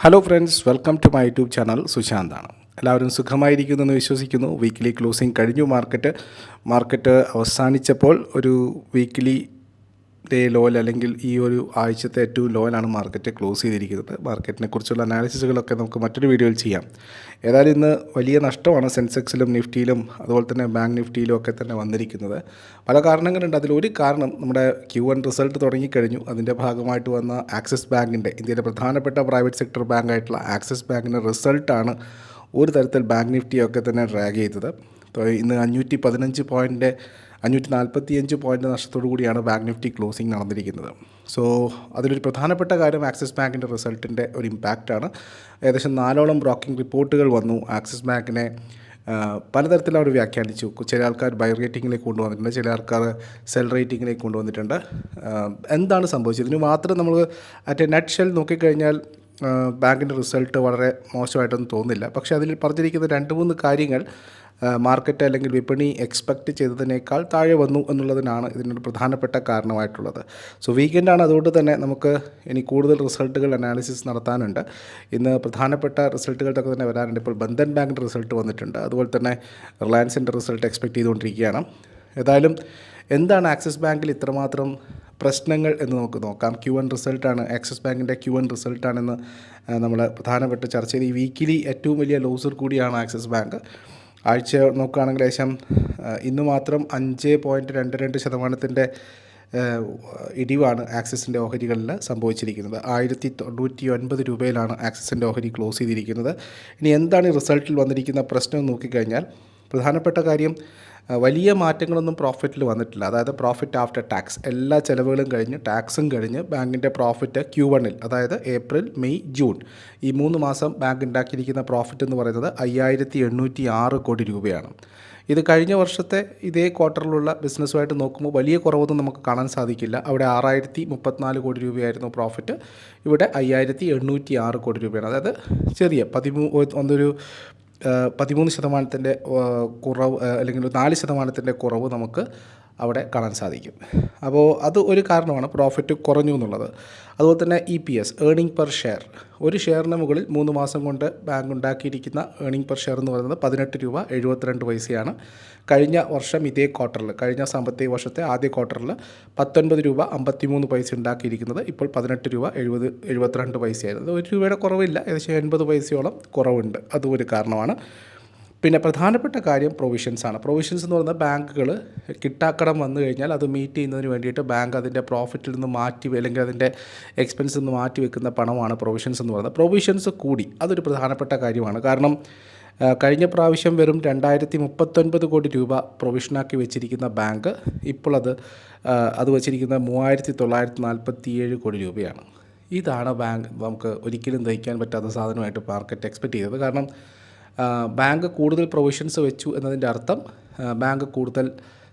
Hello friends welcome to my YouTube channel സുശാന്താണ് എല്ലാവരും സുഖമായിരിക്കുന്നെന്ന് വിശ്വസിക്കുന്നു. വീക്കിലി ക്ലോസിംഗ് കഴിഞ്ഞു. മാർക്കറ്റ് മാർക്കറ്റ് അവസാനിച്ചപ്പോൾ ഒരു വീക്കിലി ഡേ ലോയിൽ അല്ലെങ്കിൽ ഈ ഒരു ആഴ്ചത്തെ ഏറ്റവും ലോയിലാണ് മാർക്കറ്റ് ക്ലോസ് ചെയ്തിരിക്കുന്നത്. മാർക്കറ്റിനെ കുറിച്ചുള്ള അനാലിസിസുകളൊക്കെ നമുക്ക് മറ്റൊരു വീഡിയോയിൽ ചെയ്യാം. ഏതായാലും ഇന്ന് വലിയ നഷ്ടമാണ് സെൻസെക്സിലും നിഫ്റ്റിയിലും അതുപോലെ തന്നെ ബാങ്ക് നിഫ്റ്റിയിലും ഒക്കെ തന്നെ വന്നിരിക്കുന്നത്. പല കാരണങ്ങളുണ്ട്. അതിലൊരു കാരണം നമ്മുടെ ക്യു വൺ റിസൾട്ട് തുടങ്ങിക്കഴിഞ്ഞു. അതിന്റെ ഭാഗമായിട്ട് വന്ന ആക്സിസ് ബാങ്കിന്റെ ഇന്ത്യയിലെ പ്രധാനപ്പെട്ട പ്രൈവറ്റ് സെക്ടർ ബാങ്കായിട്ടുള്ള ആക്സിസ് ബാങ്കിന്റെ റിസൾട്ടാണ് ഒരു തരത്തിൽ ബാങ്ക് നിഫ്റ്റിയൊക്കെ തന്നെ ഡ്രാഗ് ചെയ്തത്. ഇന്ന് അഞ്ഞൂറ്റി പതിനഞ്ച് പോയിന്റ് അഞ്ഞൂറ്റി നാൽപ്പത്തി അഞ്ച് പോയിന്റ് നഷ്ടത്തോടു കൂടിയാണ് ബാങ്ക് നിഫ്റ്റി ക്ലോസിംഗ് നടന്നിരിക്കുന്നത്. സോ അതിലൊരു പ്രധാനപ്പെട്ട കാര്യം ആക്സിസ് ബാങ്കിന്റെ റിസൾട്ടിന്റെ ഒരു ഇമ്പാക്റ്റാണ് ഏകദേശം നാലോളം ബ്രോക്കിംഗ് റിപ്പോർട്ടുകൾ വന്നു. ആക്സിസ് ബാങ്കിനെ പലതരത്തിൽ അവർ വ്യാഖ്യാനിച്ചു. ചില ആൾക്കാർ ബൈ റേറ്റിങ്ങിലേക്ക് കൊണ്ടുവന്നിട്ടുണ്ട് ചില ആൾക്കാർ സെൽ റേറ്റിങ്ങിലേക്ക് കൊണ്ടുവന്നിട്ടുണ്ട്. എന്താണ് സംഭവിച്ചത്? ഇതിന് മാത്രം നമ്മൾ അറ്റ് നെറ്റ് ഷെൽ നോക്കിക്കഴിഞ്ഞാൽ ബാങ്കിന്റെ റിസൾട്ട് വളരെ മോശമായിട്ടൊന്നും തോന്നില്ല പക്ഷേ അതിൽ പറഞ്ഞിരിക്കുന്ന രണ്ട് മൂന്ന് കാര്യങ്ങൾ മാർക്കറ്റ് അല്ലെങ്കിൽ വിപണി എക്സ്പെക്റ്റ് ചെയ്തതിനേക്കാൾ താഴെ വന്നു എന്നുള്ളതിനാണ് ഇതിനൊരു പ്രധാനപ്പെട്ട കാരണമായിട്ടുള്ളത്. സോ വീക്കെൻഡാണ് അതുകൊണ്ട് തന്നെ നമുക്ക് ഇനി കൂടുതൽ റിസൾട്ടുകൾ അനാലിസിസ് നടത്താനുണ്ട്. ഇന്ന് പ്രധാനപ്പെട്ട റിസൾട്ടുകൾക്കൊക്കെ തന്നെ വരാനുണ്ട് ഇപ്പോൾ ബന്ധൻ ബാങ്കിന്റെ റിസൾട്ട് വന്നിട്ടുണ്ട്. അതുപോലെ തന്നെ റിലയൻസിന്റെ റിസൾട്ട് എക്സ്പെക്റ്റ് ചെയ്തുകൊണ്ടിരിക്കുകയാണ്. ഏതായാലും എന്താണ് ആക്സിസ് ബാങ്കിൽ ഇത്രമാത്രം പ്രശ്നങ്ങൾ എന്ന് നമുക്ക് നോക്കാം. ക്യു എൻ റിസൾട്ടാണ് ആക്സിസ് ബാങ്കിന്റെ ക്യു എൻ റിസൾട്ടാണെന്ന് നമ്മൾ പ്രധാനപ്പെട്ട ചർച്ച ചെയ്ത്. ഈ വീക്കിലി ഏറ്റവും വലിയ ലോസർ കൂടിയാണ് ആക്സിസ് ബാങ്ക് ആഴ്ച നോക്കുകയാണെങ്കിൽ ഏകദേശം ഇന്ന് മാത്രം അഞ്ച് പോയിന്റ് രണ്ട് രണ്ട് ശതമാനത്തിന്റെ ഇടിവാണ് ആക്സിസിന്റെ ഓഹരികളിൽ സംഭവിച്ചിരിക്കുന്നത്. ആയിരത്തി തൊണ്ണൂറ്റി ഒൻപത് രൂപയിലാണ് ആക്സിസിന്റെ ഓഹരി ക്ലോസ് ചെയ്തിരിക്കുന്നത്. ഇനി എന്താണ് ഈ റിസൾട്ടിൽ വന്നിരിക്കുന്ന പ്രശ്നം നോക്കിക്കഴിഞ്ഞാൽ പ്രധാനപ്പെട്ട കാര്യം വലിയ മാറ്റങ്ങളൊന്നും പ്രോഫിറ്റിൽ വന്നിട്ടില്ല. അതായത് പ്രോഫിറ്റ് ആഫ്റ്റർ ടാക്സ് എല്ലാ ചിലവുകളും കഴിഞ്ഞ് ടാക്സും കഴിഞ്ഞ് ബാങ്കിന്റെ പ്രോഫിറ്റ് ക്യൂ വണ്ണിൽ അതായത് ഏപ്രിൽ മെയ് ജൂൺ. ഈ മൂന്ന് മാസം ബാങ്ക് ഉണ്ടാക്കിയിരിക്കുന്ന പ്രോഫിറ്റ് എന്ന് പറയുന്നത് അയ്യായിരത്തി എണ്ണൂറ്റി ആറ് കോടി രൂപയാണ്. ഇത് കഴിഞ്ഞ വർഷത്തെ ഇതേ ക്വാർട്ടറിലുള്ള ബിസിനസ്സുമായിട്ട് നോക്കുമ്പോൾ വലിയ കുറവൊന്നും നമുക്ക് കാണാൻ സാധിക്കില്ല. അവിടെ ആറായിരത്തി മുപ്പത്തിനാല് കോടി രൂപയായിരുന്നു പ്രോഫിറ്റ് ഇവിടെ അയ്യായിരത്തി എണ്ണൂറ്റി ആറ് കോടി രൂപയാണ്. അതായത് ചെറിയ പതിമൂ ഒന്നൊരു പതിമൂന്ന് ശതമാനത്തിന്റെ കുറവ് അല്ലെങ്കിൽ നാല് ശതമാനത്തിന്റെ കുറവ് നമുക്ക് അവിടെ കാണാൻ സാധിക്കും. അപ്പോൾ അത് ഒരു കാരണമാണ് പ്രോഫിറ്റ് കുറഞ്ഞു എന്നുള്ളത്. അതുപോലെ തന്നെ E P S earning per share ഒരു ഷെയറിന് മുകളിൽ മൂന്ന് മാസം കൊണ്ട് ബാങ്ക് ഉണ്ടാക്കിയിരിക്കുന്ന ഏണിംഗ് പെർ ഷെയർ എന്ന് പറയുന്നത് പതിനെട്ട് രൂപ എഴുപത്തിരണ്ട് പൈസയാണ്. കഴിഞ്ഞ വർഷം ഇതേ ക്വാർട്ടറിൽ കഴിഞ്ഞ സാമ്പത്തിക വർഷത്തെ ആദ്യ ക്വാർട്ടറിൽ പത്തൊൻപത് രൂപ അമ്പത്തിമൂന്ന് പൈസ ഉണ്ടാക്കിയിരിക്കുന്നത് ഇപ്പോൾ പതിനെട്ട് രൂപ എഴുപത് എഴുപത്തിരണ്ട് പൈസയായിരുന്നു. ഒരു രൂപയുടെ കുറവില്ല ഏകദേശം എൺപത് പൈസയോളം കുറവുണ്ട്. അതും ഒരു കാരണമാണ്. പിന്നെ പ്രധാനപ്പെട്ട കാര്യം പ്രൊവിഷൻസ് ആണ്. പ്രൊവിഷൻസ് എന്ന് പറയുന്നത് ബാങ്കുകൾ കിട്ടാക്കടം വന്നു കഴിഞ്ഞാൽ അത് മീറ്റ് ചെയ്യുന്നതിന് വേണ്ടിയിട്ട് ബാങ്ക് അതിന്റെ പ്രോഫിറ്റിൽ നിന്ന് മാറ്റി അല്ലെങ്കിൽ അതിന്റെ എക്സ്പെൻസിൽ നിന്ന് മാറ്റി വെക്കുന്ന പണമാണ് പ്രൊവിഷൻസ് എന്ന് പറയുന്നത്. പ്രൊവിഷൻസ് കൂടി അതൊരു പ്രധാനപ്പെട്ട കാര്യമാണ്. കാരണം കഴിഞ്ഞ പ്രാവശ്യം വെറും രണ്ടായിരത്തി മുപ്പത്തൊൻപത് കോടി രൂപ പ്രൊവിഷനാക്കി വെച്ചിരിക്കുന്ന ബാങ്ക് ഇപ്പോൾ അത് അത് വെച്ചിരിക്കുന്ന മൂവായിരത്തി തൊള്ളായിരത്തി നാൽപ്പത്തി ഏഴ് കോടി രൂപയാണ്. ഇതാണ് ബാങ്ക് നമുക്ക് ഒരിക്കലും ദഹിക്കാൻ പറ്റാത്ത സാധനമായിട്ട് മാർക്കറ്റ് എക്സ്പെക്റ്റ് ചെയ്തത് കാരണം ബാങ്ക് കൂടുതൽ പ്രൊവിഷൻസ് വെച്ചു എന്നതിന്റെ അർത്ഥം ബാങ്ക് കൂടുതൽ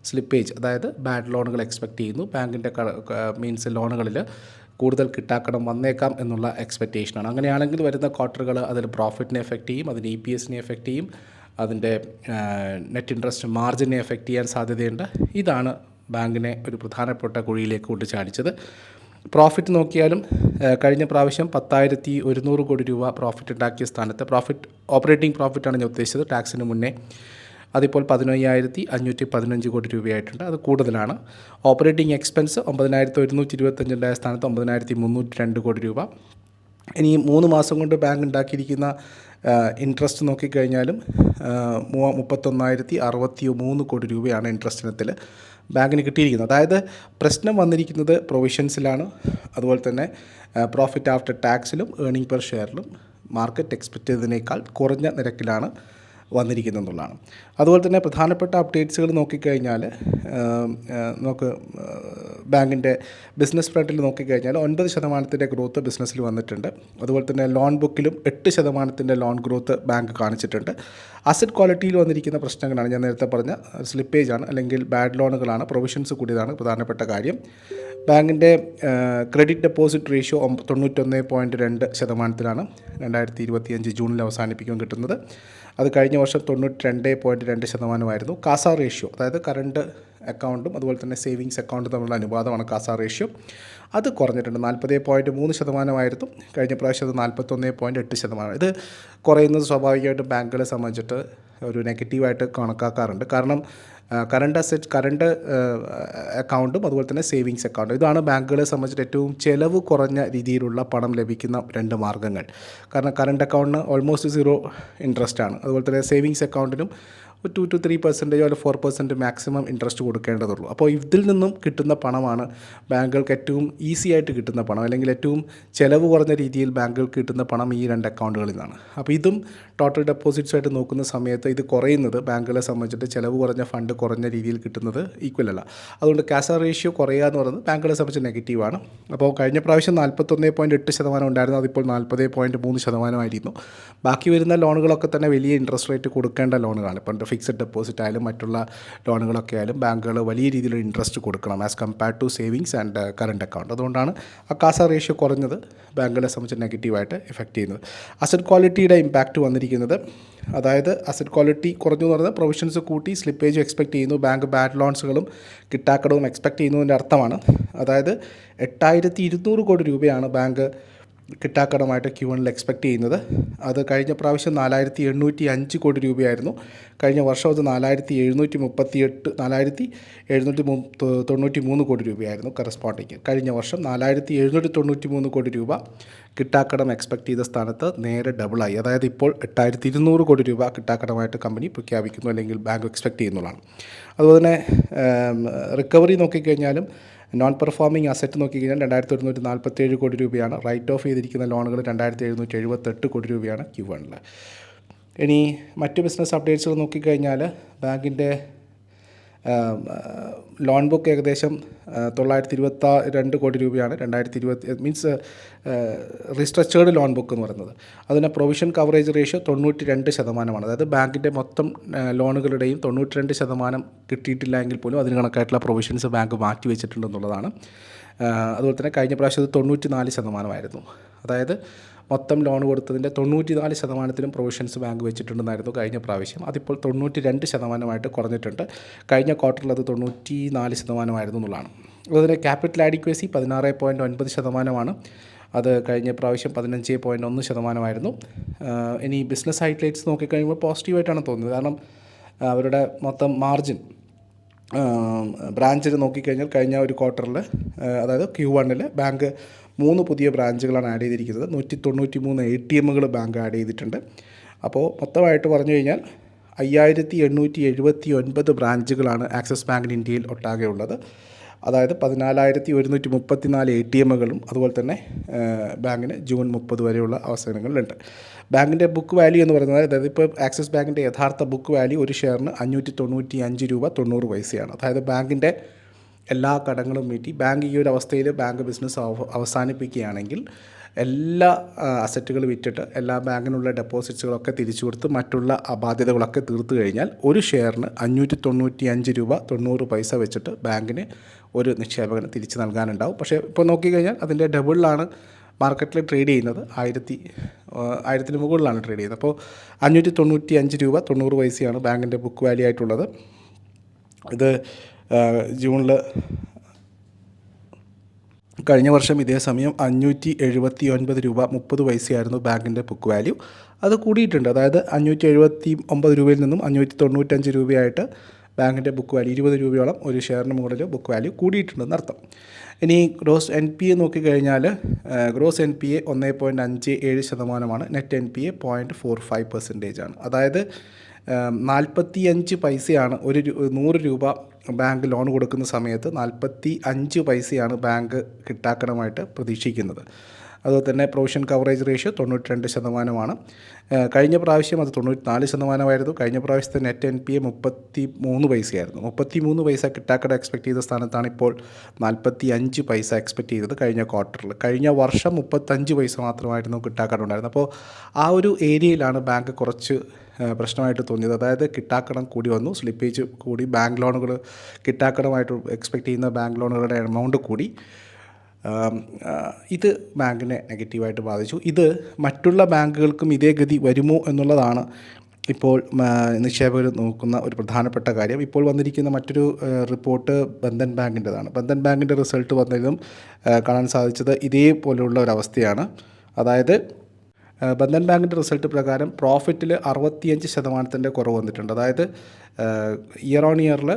സ്ലിപ്പേജ് അതായത് ബാഡ് ലോണുകൾ എക്സ്പെക്റ്റ് ചെയ്യുന്നു. ബാങ്കിന്റെ മീൻസ് ലോണുകളിൽ കൂടുതൽ കിട്ടാക്കണം വന്നേക്കാം എന്നുള്ള എക്സ്പെക്റ്റേഷനാണ് അങ്ങനെയാണെങ്കിൽ വരുന്ന ക്വാർട്ടറുകൾ അതിൽ പ്രോഫിറ്റിനെ എഫക്റ്റ് ചെയ്യും അതിന്റെ ഇ പി എസിനെ എഫക്റ്റ് ചെയ്യും അതിന്റെ നെറ്റ് ഇൻട്രസ്റ്റ് മാർജിനെ എഫക്റ്റ് ചെയ്യാൻ സാധ്യതയുണ്ട്. ഇതാണ് ബാങ്കിനെ ഒരു പ്രധാനപ്പെട്ട കുഴിയിലേക്ക് കൊണ്ട് ചാടിച്ചത് പ്രോഫിറ്റ് നോക്കിയാലും കഴിഞ്ഞ പ്രാവശ്യം പത്തായിരത്തി ഒരുന്നൂറ് കോടി രൂപ പ്രോഫിറ്റ് ഉണ്ടാക്കിയ സ്ഥാനത്ത് പ്രോഫിറ്റ് ഓപ്പറേറ്റിംഗ് പ്രോഫിറ്റാണ് ഞാൻ ഉദ്ദേശിച്ചത്. ടാക്സിന് മുന്നേ അതിപ്പോൾ പതിനയ്യായിരത്തി അഞ്ഞൂറ്റി പതിനഞ്ച് കോടി രൂപയായിട്ടുണ്ട്. അത് കൂടുതലാണ്. ഓപ്പറേറ്റിംഗ് എക്സ്പെൻസ് ഒമ്പതിനായിരത്തി ഒരുന്നൂറ്റി ഇരുപത്തഞ്ചുണ്ടായ സ്ഥാനത്ത് ഒമ്പതിനായിരത്തി മുന്നൂറ്റി രണ്ട് കോടി രൂപ. ഇനി മൂന്ന് മാസം കൊണ്ട് ബാങ്ക് ഉണ്ടാക്കിയിരിക്കുന്ന ഇൻട്രസ്റ്റ് നോക്കിക്കഴിഞ്ഞാലും മൂവ മുപ്പത്തൊന്നായിരത്തി അറുപത്തി മൂന്ന് കോടി രൂപയാണ് ഇൻട്രസ്റ്റ് ഇനത്തിൽ ബാങ്കിന് കിട്ടിയിരിക്കുന്നത്. അതായത് പ്രശ്നം വന്നിരിക്കുന്നത് പ്രൊവിഷൻസിലാണ് അതുപോലെ തന്നെ പ്രോഫിറ്റ് ആഫ്റ്റർ ടാക്സിലും ഏണിംഗ് പെർ ഷെയറിലും മാർക്കറ്റ് എക്സ്പെക്റ്റ് ചെയ്തതിനേക്കാൾ കുറഞ്ഞ നിരക്കിലാണ് വന്നിരിക്കുന്നത് എന്നുള്ളതാണ്. അതുപോലെ തന്നെ പ്രധാനപ്പെട്ട അപ്ഡേറ്റ്സുകൾ നോക്കിക്കഴിഞ്ഞാൽ നമുക്ക് ബാങ്കിന്റെ ബിസിനസ് ഫ്രണ്ടിൽ നോക്കിക്കഴിഞ്ഞാൽ ഒൻപത് ശതമാനത്തിന്റെ ഗ്രോത്ത് ബിസിനസ്സിൽ വന്നിട്ടുണ്ട്. അതുപോലെ തന്നെ ലോൺ ബുക്കിലും എട്ട് ശതമാനത്തിന്റെ ലോൺ ഗ്രോത്ത് ബാങ്ക് കാണിച്ചിട്ടുണ്ട്. അസറ്റ് ക്വാളിറ്റിയിൽ വന്നിരിക്കുന്ന പ്രശ്നങ്ങളാണ് ഞാൻ നേരത്തെ പറഞ്ഞ സ്ലിപ്പേജ് ആണ് അല്ലെങ്കിൽ ബാഡ് ലോണുകളാണ് പ്രൊവിഷൻസ് കൂടിയതാണ് പ്രധാനപ്പെട്ട കാര്യം. ബാങ്കിന്റെ ക്രെഡിറ്റ് ഡെപ്പോസിറ്റ് റേഷ്യോ തൊണ്ണൂറ്റൊന്ന് പോയിന്റ് രണ്ട് ശതമാനത്തിലാണ് രണ്ടായിരത്തി ഇരുപത്തിയഞ്ച് ജൂണിൽ അവസാനിപ്പിക്കാൻ കിട്ടുന്നത്. അത് കഴിഞ്ഞ വർഷം തൊണ്ണൂറ്റി രണ്ട് പോയിന്റ് രണ്ട് ശതമാനമായിരുന്നു. കാസ റേഷ്യോ അതായത് കറണ്ട് അക്കൗണ്ടും അതുപോലെ തന്നെ സേവിങ്സ് അക്കൗണ്ടും തമ്മിലുള്ള അനുപാതമാണ് കാസ റേഷ്യോ അത് കുറഞ്ഞിട്ടുണ്ട്. നാൽപ്പത് പോയിന്റ് മൂന്ന് ശതമാനമായിരുന്നു. കഴിഞ്ഞ പ്രാവശ്യം അത് നാൽപ്പത്തൊന്ന് പോയിന്റ് എട്ട് ശതമാനം. ഇത് കുറയുന്നത് സ്വാഭാവികമായിട്ടും ബാങ്കുകളെ സംബന്ധിച്ചിട്ട് ഒരു നെഗറ്റീവായിട്ട് കണക്കാക്കാറുണ്ട്. കാരണം കറണ്ട് അസറ്റ് കറണ്ട് അക്കൗണ്ടും അതുപോലെ തന്നെ സേവിങ്സ് അക്കൗണ്ടും ഇതാണ് ബാങ്കുകളെ സംബന്ധിച്ചിട്ട് ഏറ്റവും ചിലവ് കുറഞ്ഞ രീതിയിലുള്ള പണം ലഭിക്കുന്ന രണ്ട് മാർഗങ്ങൾ. കാരണം കറണ്ട് അക്കൗണ്ടിന് ഓൾമോസ്റ്റ് സീറോ ഇൻട്രസ്റ്റ് ആണ്. അതുപോലെ തന്നെ സേവിങ്സ് അക്കൗണ്ടിനും ഒരു ടു ടു ത്രീ പെർസെന്റേജോ അല്ലെങ്കിൽ ഫോർ പെർസെന്റ് മാക്സിമം ഇൻട്രസ്റ്റ് കൊടുക്കേണ്ടതുള്ളൂ. അപ്പോൾ ഇതിൽ നിന്നും കിട്ടുന്ന പണമാണ് ബാങ്കുകൾക്ക് ഏറ്റവും ഈസി ആയിട്ട് കിട്ടുന്ന പണം അല്ലെങ്കിൽ ഏറ്റവും ചിലവ് കുറഞ്ഞ രീതിയിൽ ബാങ്കുകൾക്ക് കിട്ടുന്ന പണം ഈ രണ്ട് അക്കൗണ്ടുകളിൽ നിന്നാണ്. അപ്പോൾ ഇതും ടോട്ടൽ ഡെപ്പോസിറ്റ്സ് ആയിട്ട് നോക്കുന്ന സമയത്ത് ഇത് കുറയുന്നത് ബാങ്കുകളെ സംബന്ധിച്ചിട്ട് ചിലവ് കുറഞ്ഞ ഫണ്ട് കുറഞ്ഞ രീതിയിൽ കിട്ടുന്നത് ഈക്വൽ അല്ല. അതുകൊണ്ട് കാസ റേഷ്യോ കുറയുക എന്ന് പറയുന്നത് ബാങ്കുകളെ സംബന്ധിച്ച് നെഗറ്റീവാണ് അപ്പോൾ കഴിഞ്ഞ പ്രാവശ്യം നാൽപ്പത്തൊന്ന് പോയിന്റ് എട്ട് ശതമാനം ഉണ്ടായിരുന്നു അതിപ്പോൾ നാൽപ്പത് പോയിന്റ് മൂന്ന് ശതമാനമായിരുന്നു ബാക്കി വരുന്ന ലോണുകളൊക്കെ തന്നെ വലിയ ഇൻട്രസ്റ്റ് റേറ്റ് കൊടുക്കേണ്ട ലോണുകളാണ് ഇപ്പം ഫിക്സഡ് ഡെപ്പോസിറ്റ് ആയാലും മറ്റുള്ള ലോണുകളൊക്കെ ആയാലും ബാങ്കുകൾ വലിയ രീതിയിലുള്ള ഇൻട്രസ്റ്റ് കൊടുക്കണം as compared to savings and current account അതുകൊണ്ടാണ് ആ കാസ റേഷ്യോ കുറഞ്ഞത് ബാങ്കുകളെ സംബന്ധിച്ച് നെഗറ്റീവായിട്ട് എഫക്റ്റ് ചെയ്യുന്നത്. അസറ്റ് ക്വാളിറ്റിയുടെ ഇമ്പാക്റ്റ് വന്നിരിക്കുന്നത് അതായത് അസറ്റ് ക്വാളിറ്റി കുറഞ്ഞു എന്ന് പറഞ്ഞാൽ പ്രൊവിഷൻസ് കൂട്ടി സ്ലിപ്പേജ് എക്സ്പെക്ട് ചെയ്യുന്നു ബാങ്ക് ബാഡ് ലോൺസുകളും കിട്ടാക്കടവും എക്സ്പെക്ട് ചെയ്യുന്നതിന്റെ അർത്ഥമാണ്. അതായത് എട്ടായിരത്തി ഇരുന്നൂറ് കോടി രൂപയാണ് ബാങ്ക് കിട്ടാക്കടമായിട്ട് ക്യൂ വണ്ണിൽ എക്സ്പെക്ട് ചെയ്യുന്നത്. അത് കഴിഞ്ഞ പ്രാവശ്യം നാലായിരത്തി എണ്ണൂറ്റി അഞ്ച് കോടി രൂപയായിരുന്നു. കഴിഞ്ഞ വർഷം അത് നാലായിരത്തി എഴുന്നൂറ്റി മുപ്പത്തി എട്ട് നാലായിരത്തി എഴുന്നൂറ്റി തൊണ്ണൂറ്റി മൂന്ന് കോടി രൂപയായിരുന്നു കറസ്പോണ്ടിങ് കഴിഞ്ഞ വർഷം നാലായിരത്തി എഴുന്നൂറ്റി തൊണ്ണൂറ്റി മൂന്ന് കോടി രൂപ കിട്ടാക്കടം എക്സ്പെക്ട് ചെയ്ത സ്ഥാനത്ത് നേരെ ഡബിളായി അതായത് ഇപ്പോൾ എട്ടായിരത്തി ഇരുന്നൂറ് കോടി രൂപ കിട്ടാക്കടമായിട്ട് കമ്പനി പ്രഖ്യാപിക്കുന്നു അല്ലെങ്കിൽ ബാങ്ക് എക്സ്പെക്ട് ചെയ്യുന്നതാണ് അതുപോലെ തന്നെ റിക്കവറി നോക്കിക്കഴിഞ്ഞാലും നോൺ പെർഫോമിംഗ് അസറ്റ് നോക്കിക്കഴിഞ്ഞാൽ രണ്ടായിരത്തി ഒരുന്നൂറ്റി നാൽപ്പത്തേഴ് കോടി രൂപയാണ്. റൈറ്റ് ഓഫ് ചെയ്തിരിക്കുന്ന ലോണുകൾ രണ്ടായിരത്തി എഴുന്നൂറ്റി എഴുപത്തെട്ട് കോടി രൂപയാണ് ക്യൂ വണ്ണിൽ ഇനി മറ്റ് ബിസിനസ് അപ്ഡേറ്റ്സുകൾ നോക്കിക്കഴിഞ്ഞാൽ ബാങ്കിന്റെ ലോൺ ബുക്ക് ഏകദേശം തൊള്ളായിരത്തി ഇരുപത്തി രണ്ട് കോടി രൂപയാണ് രണ്ടായിരത്തി ഇരുപത്തി മീൻസ് റിസ്ട്രക്ചേർഡ് ലോൺ ബുക്ക് എന്ന് പറയുന്നത്. അതിന് പ്രൊവിഷൻ കവറേജ് റേഷ്യോ തൊണ്ണൂറ്റി രണ്ട് ശതമാനമാണ്. അതായത് ബാങ്കിന്റെ മൊത്തം ലോണുകളുടെയും തൊണ്ണൂറ്റി രണ്ട് ശതമാനം കിട്ടിയിട്ടില്ല എങ്കിൽ പോലും അതിന് കണക്കായിട്ടുള്ള പ്രൊവിഷൻസ് ബാങ്ക് മാറ്റി വെച്ചിട്ടുണ്ടെന്നുള്ളതാണ്. അതുപോലെ തന്നെ കഴിഞ്ഞ പ്രാവശ്യം അത് തൊണ്ണൂറ്റി നാല് ശതമാനമായിരുന്നു. അതായത് മൊത്തം ലോൺ കൊടുത്തതിന്റെ തൊണ്ണൂറ്റി നാല് ശതമാനത്തിലും പ്രൊവിഷൻസ് ബാങ്ക് വെച്ചിട്ടുണ്ടെന്നായിരുന്നു കഴിഞ്ഞ പ്രാവശ്യം. അതിപ്പോൾ തൊണ്ണൂറ്റി രണ്ട് ശതമാനമായിട്ട് കുറഞ്ഞിട്ടുണ്ട്. കഴിഞ്ഞ ക്വാർട്ടറിൽ അത് തൊണ്ണൂറ്റി നാല് ശതമാനമായിരുന്നു എന്നുള്ളതാണ്. അതുപോലെ ക്യാപിറ്റൽ ആഡിക്വസി പതിനാറ് പോയിന്റ് ഒൻപത് ശതമാനമാണ്. അത് കഴിഞ്ഞ പ്രാവശ്യം പതിനഞ്ച് പോയിന്റ് ഒന്ന് ശതമാനമായിരുന്നു. ഇനി ബിസിനസ് ഹൈലൈറ്റ്സ് നോക്കിക്കഴിയുമ്പോൾ പോസിറ്റീവായിട്ടാണ് തോന്നുന്നത്. കാരണം അവരുടെ മൊത്തം മാർജിൻ ബ്രാഞ്ചിൽ നോക്കിക്കഴിഞ്ഞാൽ കഴിഞ്ഞ ഒരു ക്വാർട്ടറിൽ അതായത് ക്യൂ വണ്ണിൽ ബാങ്ക് മൂന്ന് പുതിയ ബ്രാഞ്ചുകളാണ് ആഡ് ചെയ്തിരിക്കുന്നത്. നൂറ്റി തൊണ്ണൂറ്റി മൂന്ന് എ ടി എമ്മുകൾ ബാങ്ക് ആഡ് ചെയ്തിട്ടുണ്ട്. അപ്പോൾ മൊത്തമായിട്ട് പറഞ്ഞു കഴിഞ്ഞാൽ അയ്യായിരത്തി എണ്ണൂറ്റി എഴുപത്തി ഒൻപത് ബ്രാഞ്ചുകളാണ് ആക്സിസ് ബാങ്കിന് ഇന്ത്യയിൽ ഒട്ടാകെ ഉള്ളത്. അതായത് പതിനാലായിരത്തി ഒരുന്നൂറ്റി മുപ്പത്തി നാല് എ ടി എമ്മുകളും അതുപോലെ തന്നെ ബാങ്കിന് ജൂൺ മുപ്പത് വരെയുള്ള അവസരങ്ങളിലുണ്ട്. ബാങ്കിന്റെ ബുക്ക് വാല്യൂ എന്ന് പറയുന്നത് അതായത് ഇപ്പോൾ ആക്സിസ് ബാങ്കിന്റെ യഥാർത്ഥ ബുക്ക് വാല്യൂ ഒരു ഷെയറിന് അഞ്ഞൂറ്റി തൊണ്ണൂറ്റി അഞ്ച് രൂപ തൊണ്ണൂറ് പൈസയാണ്. അതായത് ബാങ്കിന്റെ എല്ലാ കടങ്ങളും വീട്ടി ബാങ്ക് ഈ ഒരു അവസ്ഥയിൽ ബാങ്ക് ബിസിനസ് അവസാനിപ്പിക്കുകയാണെങ്കിൽ എല്ലാ അസറ്റുകൾ വിറ്റിട്ട് എല്ലാ ബാങ്കിനുള്ള ഡെപ്പോസിറ്റ്സുകളൊക്കെ തിരിച്ചു കൊടുത്ത് മറ്റുള്ള ബാധ്യതകളൊക്കെ തീർത്തു കഴിഞ്ഞാൽ ഒരു ഷെയറിന് അഞ്ഞൂറ്റി തൊണ്ണൂറ്റി അഞ്ച് രൂപ തൊണ്ണൂറ് പൈസ വെച്ചിട്ട് ബാങ്കിന് ഒരു നിക്ഷേപകന് തിരിച്ച് നൽകാനുണ്ടാവും. പക്ഷേ ഇപ്പോൾ നോക്കിക്കഴിഞ്ഞാൽ അതിന്റെ ഡബിളിലാണ് മാർക്കറ്റിൽ ട്രേഡ് ചെയ്യുന്നത്. ആയിരത്തി ആയിരത്തിന് മുകളിലാണ് ട്രേഡ് ചെയ്യുന്നത്. അപ്പോൾ അഞ്ഞൂറ്റി തൊണ്ണൂറ്റി അഞ്ച് രൂപ തൊണ്ണൂറ് പൈസയാണ് ബാങ്കിന്റെ ബുക്ക് വാല്യൂ ആയിട്ടുള്ളത്. ഇത് ജൂണിൽ കഴിഞ്ഞ വർഷം ഇതേ സമയം അഞ്ഞൂറ്റി എഴുപത്തി ഒൻപത് രൂപ മുപ്പത് പൈസയായിരുന്നു ബാങ്കിന്റെ ബുക്ക് വാല്യൂ അത് കൂടിയിട്ടുണ്ട്. അതായത് അഞ്ഞൂറ്റി എഴുപത്തി ഒമ്പത് രൂപയിൽ നിന്നും അഞ്ഞൂറ്റി തൊണ്ണൂറ്റഞ്ച് രൂപയായിട്ട് ബാങ്കിന്റെ ബുക്ക് വാല്യൂ ഇരുപത് രൂപയോളം ഒരു ഷെയറിന് മുകളിൽ ബുക്ക് വാല്യൂ കൂടിയിട്ടുണ്ടെന്ന് അർത്ഥം. ഇനി ഗ്രോസ് എൻ പി എ നോക്കിക്കഴിഞ്ഞാൽ ഗ്രോസ് എൻ പി എ ഒന്ന് പോയിന്റ് അഞ്ച് ഏഴ് ശതമാനമാണ്. Net N P A point four five percentage ആണ്. അതായത് നാൽപ്പത്തി അഞ്ച് പൈസയാണ് ഒരു നൂറ് രൂപ ബാങ്ക് ലോൺ കൊടുക്കുന്ന സമയത്ത് നാൽപ്പത്തി അഞ്ച് പൈസയാണ് ബാങ്ക് കിട്ടാക്കണമായിട്ട് പ്രതീക്ഷിക്കുന്നത്. അതുപോലെ തന്നെ പ്രൊവിഷൻ കവറേജ് റേഷ്യോ തൊണ്ണൂറ്റി രണ്ട് ശതമാനമാണ് കഴിഞ്ഞ പ്രാവശ്യം അത് തൊണ്ണൂറ്റി നാല് ശതമാനമായിരുന്നു. കഴിഞ്ഞ പ്രാവശ്യത്തെ നെറ്റ് എൻ പി എ മുപ്പത്തി മൂന്ന് പൈസയായിരുന്നു. മുപ്പത്തി മൂന്ന് പൈസ കിട്ടാക്കട എക്സ്പെക്ട് ചെയ്ത സ്ഥാനത്താണ് ഇപ്പോൾ നാൽപ്പത്തി അഞ്ച് പൈസ എക്സ്പെക്ട് ചെയ്തത് കഴിഞ്ഞ ക്വാർട്ടറിൽ കഴിഞ്ഞ വർഷം മുപ്പത്തഞ്ച് പൈസ മാത്രമായിരുന്നു കിട്ടാക്കട ഉണ്ടായിരുന്നത്. അപ്പോൾ ആ ഒരു ഏരിയയിലാണ് ബാങ്ക് കുറച്ച് പ്രശ്നമായിട്ട് തോന്നിയത്. അതായത് കിട്ടാക്കടം കൂടി വന്നു സ്ലിപ്പേജ് കൂടി ബാങ്ക് ലോണുകൾ കിട്ടാക്കടമായിട്ട് എക്സ്പെക്ട് ചെയ്യുന്ന ബാങ്ക് ലോണുകളുടെ എമൗണ്ട് കൂടി. ഇത് ബാങ്കിനെ നെഗറ്റീവായിട്ട് ബാധിച്ചു. ഇത് മറ്റുള്ള ബാങ്കുകൾക്കും ഇതേ ഗതി വരുമോ എന്നുള്ളതാണ് ഇപ്പോൾ നിക്ഷേപകർ നോക്കുന്ന ഒരു പ്രധാനപ്പെട്ട കാര്യം. ഇപ്പോൾ വന്നിരിക്കുന്ന മറ്റൊരു റിപ്പോർട്ട് ബന്ധൻ ബാങ്കിന്റെതാണ്. ബന്ധൻ ബാങ്കിന്റെ റിസൾട്ട് വന്നതും കാണാൻ സാധിച്ചത് ഇതേപോലെയുള്ള ഒരവസ്ഥയാണ്. അതായത് ബന്ധൻ ബാങ്കിന്റെ റിസൾട്ട് പ്രകാരം പ്രോഫിറ്റിൽ അറുപത്തിയഞ്ച് ശതമാനത്തിന്റെ കുറവ് വന്നിട്ടുണ്ട്. അതായത് ഇയർ ഓൺ ഇയറിൽ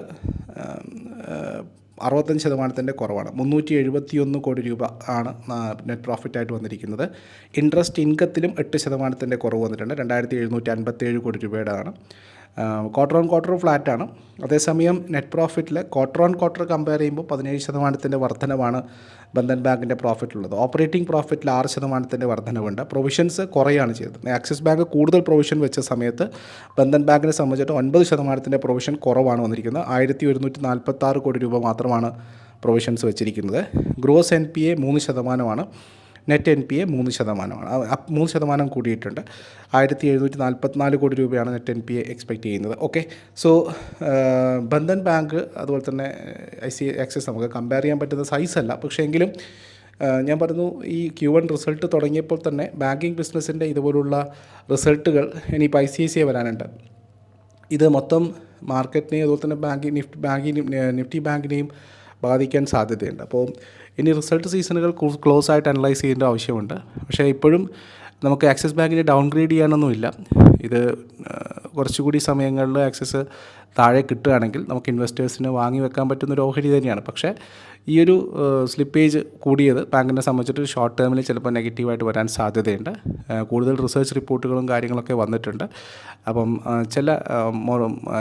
അറുപത്തഞ്ച് ശതമാനത്തിന്റെ കുറവാണ്. മുന്നൂറ്റി എഴുപത്തി ഒന്ന് കോടി രൂപ ആണ് നെറ്റ് പ്രോഫിറ്റായിട്ട് വന്നിരിക്കുന്നത്. ഇൻട്രസ്റ്റ് ഇൻകത്തിലും എട്ട് ശതമാനത്തിന്റെ കുറവ് വന്നിട്ടുണ്ട്. രണ്ടായിരത്തി എഴുന്നൂറ്റി അൻപത്തേഴ് കോടി രൂപയുടെയാണ് ക്വാർട്ടർ ഓൺ ക്വാർട്ടർ ഫ്ലാറ്റാണ് അതേസമയം നെറ്റ് പ്രോഫിറ്റിൽ ക്വാർട്ടർ ഓൺ ക്വാർട്ടർ കമ്പയർ ചെയ്യുമ്പോൾ പതിനേഴ് ശതമാനത്തിന്റെ വർധനവാണ് ബന്ധൻ ബാങ്കിന്റെ പ്രോഫിറ്റുള്ളത് ഓപ്പറേറ്റിംഗ് പ്രോഫിറ്റിൽ ആറ് ശതമാനത്തിന്റെ വർധനവുണ്ട്. പ്രൊവിഷൻസ് കുറയാണ് ചെയ്തത്. ആക്സിസ് ബാങ്ക് കൂടുതൽ പ്രൊവിഷൻ വെച്ച സമയത്ത് ബന്ധൻ ബാങ്കിനെ സംബന്ധിച്ചിട്ട് ഒൻപത് ശതമാനത്തിന്റെ പ്രൊവിഷൻ കുറവാണ് വന്നിരിക്കുന്നത്. ആയിരത്തി ഒരുന്നൂറ്റി നാൽപ്പത്താറ് കോടി രൂപ മാത്രമാണ് പ്രൊവിഷൻസ് വെച്ചിരിക്കുന്നത്. ഗ്രോസ് എൻ പി എ മൂന്ന് ശതമാനമാണ്. നെറ്റ് എൻ പി എ മൂന്ന് ശതമാനമാണ്. മൂന്ന് ശതമാനം കൂടിയിട്ടുണ്ട്. ആയിരത്തി എഴുന്നൂറ്റി നാൽപ്പത്തിനാല് കോടി രൂപയാണ് net N P A expect ചെയ്യുന്നത്. ഓക്കെ? സോ ബന്ധൻ ബാങ്ക് അതുപോലെ തന്നെ ഐ സി ആക്സിസ് നമുക്ക് കമ്പയർ ചെയ്യാൻ പറ്റുന്ന സൈസ് അല്ല. പക്ഷേ എങ്കിലും ഞാൻ പറഞ്ഞു ഈ ക്യു വൺ റിസൾട്ട് തുടങ്ങിയപ്പോൾ തന്നെ ബാങ്കിങ് ബിസിനസ്സിന്റെ ഇതുപോലുള്ള റിസൾട്ടുകൾ ഇനിയിപ്പോൾ ഐ സി ഐ സി വരാനുണ്ട്. ഇത് മൊത്തം മാർക്കറ്റിനെയും അതുപോലെ തന്നെ ബാങ്കിങ് നിഫ്റ്റി ബാങ്കിനെയും നിഫ്റ്റി ബാങ്കിനെയും ബാധിക്കാൻ സാധ്യതയുണ്ട്. അപ്പോൾ ഇനി റിസൾട്ട് സീസണുകൾ ക്ലോസ് ആയിട്ട് അനലൈസ് ചെയ്യേണ്ട ആവശ്യമുണ്ട്. പക്ഷേ ഇപ്പോഴും നമുക്ക് ആക്സിസ് ബാങ്കിനെ ഡൗൺഗ്രേഡ് ചെയ്യാനൊന്നുമില്ല. ഇത് കുറച്ചുകൂടി സമയങ്ങളിൽ ആക്സസ് താഴെ കിട്ടുകയാണെങ്കിൽ നമുക്ക് ഇൻവെസ്റ്റേഴ്സിന് വാങ്ങി വെക്കാൻ പറ്റുന്ന ഒരു ഓഹരി തന്നെയാണ്. പക്ഷേ ഈ ഒരു സ്ലിപ്പേജ് കൂടിയത് ബാങ്കിനെ സംബന്ധിച്ചിട്ട് ഷോർട്ട് ടേമിൽ ചിലപ്പോൾ നെഗറ്റീവായിട്ട് വരാൻ സാധ്യതയുണ്ട്. കൂടുതൽ റിസർച്ച് റിപ്പോർട്ടുകളും കാര്യങ്ങളൊക്കെ വന്നിട്ടുണ്ട്. അപ്പം ചില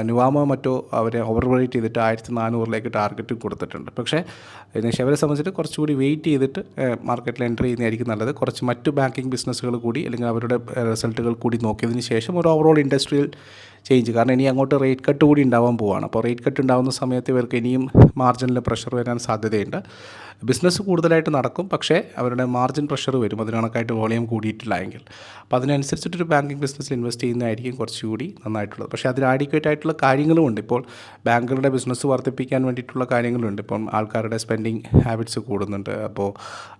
നുവാമോ മറ്റോ അവരെ ഓവർ റേറ്റ് ചെയ്തിട്ട് ആയിരത്തി നാനൂറിലേക്ക് ടാർഗറ്റ് കൊടുത്തിട്ടുണ്ട്. പക്ഷേ നിക്ഷേപരെ സംബന്ധിച്ചിട്ട് കുറച്ചുകൂടി വെയിറ്റ് ചെയ്തിട്ട് മാർക്കറ്റിൽ എന്റർ ചെയ്യുന്നതായിരിക്കും നല്ലത്. കുറച്ച് മറ്റു ബാങ്കിങ് ബിസിനസ്സുകൾ കൂടി അല്ലെങ്കിൽ അവരുടെ റിസൾട്ടുകൾ കൂടി നോക്കിയതിന് ശേഷം ഒരു ഓവറോൾ ഇൻഡസ്ട്രിയൽ ചേഞ്ച് കാരണം ഇനി അങ്ങോട്ട് റേറ്റ് കട്ട് കൂടി ഉണ്ടാവാൻ പോവുകയാണ് അപ്പോൾ റേറ്റ് കട്ട് ഉണ്ടാകുന്ന സമയത്ത് ഇവർക്ക് ഇനിയും മാർജിനിൽ പ്രഷർ വരാൻ സാധ്യതയുണ്ട്. ബിസിനസ് കൂടുതലായിട്ട് നടക്കും പക്ഷേ അവരുടെ മാർജിൻ പ്രഷർ വരും. അതിന് കണക്കായിട്ട് വോളിയം കൂടിയിട്ടില്ല എങ്കിൽ. അപ്പോൾ അതിനനുസരിച്ചിട്ടൊരു ബാങ്കിങ് ബിസിനസ്സിൽ ഇൻവെസ്റ്റ് ചെയ്യുന്നതായിരിക്കും കുറച്ചുകൂടി നന്നായിട്ടുള്ളത്. പക്ഷേ അതിൽ ആഡിക്വേറ്റ് ആയിട്ടുള്ള കാര്യങ്ങളുമുണ്ട് ഇപ്പോൾ ബാങ്കുകളുടെ ബിസിനസ് വർദ്ധിപ്പിക്കാൻ വേണ്ടിയിട്ടുള്ള കാര്യങ്ങളുണ്ട്. ഇപ്പം ആൾക്കാരുടെ സ്പെൻഡിങ് ഹാബിറ്റ്സ് കൂടുന്നുണ്ട്. അപ്പോൾ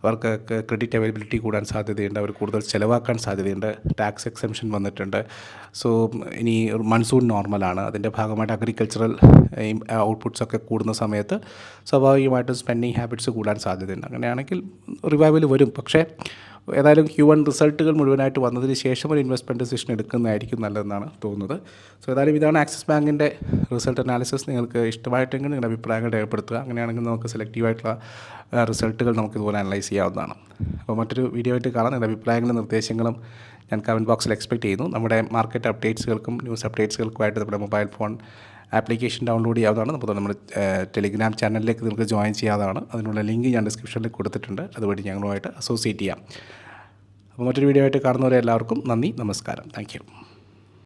അവർക്ക് ക്രെഡിറ്റ് അവൈലബിലിറ്റി കൂടാൻ സാധ്യതയുണ്ട്. അവർ കൂടുതൽ ചിലവാക്കാൻ സാധ്യതയുണ്ട്. ടാക്സ് എക്സംഷൻ വന്നിട്ടുണ്ട്. സോ ഇനി മൺസൂൺ നോർമലാണ് അതിന്റെ ഭാഗമായിട്ട് അഗ്രികൾച്ചറൽ ഔട്ട്പുട്ട്സ് ഒക്കെ കൂടുന്ന സമയത്ത് സ്വാഭാവികമായിട്ടും സ്പെൻഡിങ് ഹാബിറ്റ്സ് കൂടാൻ സാധ്യതയുണ്ട്. അങ്ങനെയാണെങ്കിൽ റിവൈവൽ വരും. പക്ഷേ ഏതായാലും ക്യു വൺ റിസൾട്ടുകൾ മുഴുവനായിട്ട് വന്നതിന് ശേഷം ഒരു ഇൻവെസ്റ്റ്മെന്റ് ഡിസിഷൻ എടുക്കുന്നതായിരിക്കും നല്ലതെന്നാണ് തോന്നുന്നത്. സോ ഏതായാലും ഇതാണ് ആക്സിസ് ബാങ്കിന്റെ റിസൾട്ട് അനാലിസിസ് നിങ്ങൾക്ക് ഇഷ്ടമായിട്ടെങ്കിൽ നിങ്ങളുടെ അഭിപ്രായങ്ങൾ രേഖപ്പെടുത്തുക. അങ്ങനെയാണെങ്കിൽ നമുക്ക് സെലക്റ്റീവായിട്ടുള്ള റിസൾട്ടുകൾ നമുക്ക് ഇതുപോലെ അനലൈസ് ചെയ്യാവുന്നതാണ്. അപ്പോൾ മറ്റൊരു വീഡിയോ ആയിട്ട് കാണാം. നിങ്ങളുടെ അഭിപ്രായങ്ങളും നിർദ്ദേശങ്ങളും ഞാൻ കമന്റ് ബോക്സിൽ എക്സ്പെക്ട് ചെയ്യുന്നു. നമ്മുടെ മാർക്കറ്റ് അപ്ഡേറ്റ്സുകൾക്കും ന്യൂസ് അപ്ഡേറ്റ്സുകൾക്കുമായിട്ട് നമ്മുടെ മൊബൈൽ ഫോൺ ആപ്ലിക്കേഷൻ ഡൗൺലോഡ് ചെയ്യാവുന്നതാണ്. നമുക്ക് നമ്മുടെ ടെലിഗ്രാം ചാനലിലേക്ക് നിങ്ങൾക്ക് ജോയിൻ ചെയ്യാതാണ് അതിനുള്ള ലിങ്ക് ഞാൻ ഡിസ്ക്രിപ്ഷനിൽ കൊടുത്തിട്ടുണ്ട്. അതുവഴി ഞങ്ങളുമായിട്ട് അസോസിയേറ്റ് ചെയ്യാം. അപ്പോൾ മറ്റൊരു വീഡിയോ ആയിട്ട് കാണുന്നവരെ എല്ലാവർക്കും നന്ദി നമസ്കാരം. താങ്ക്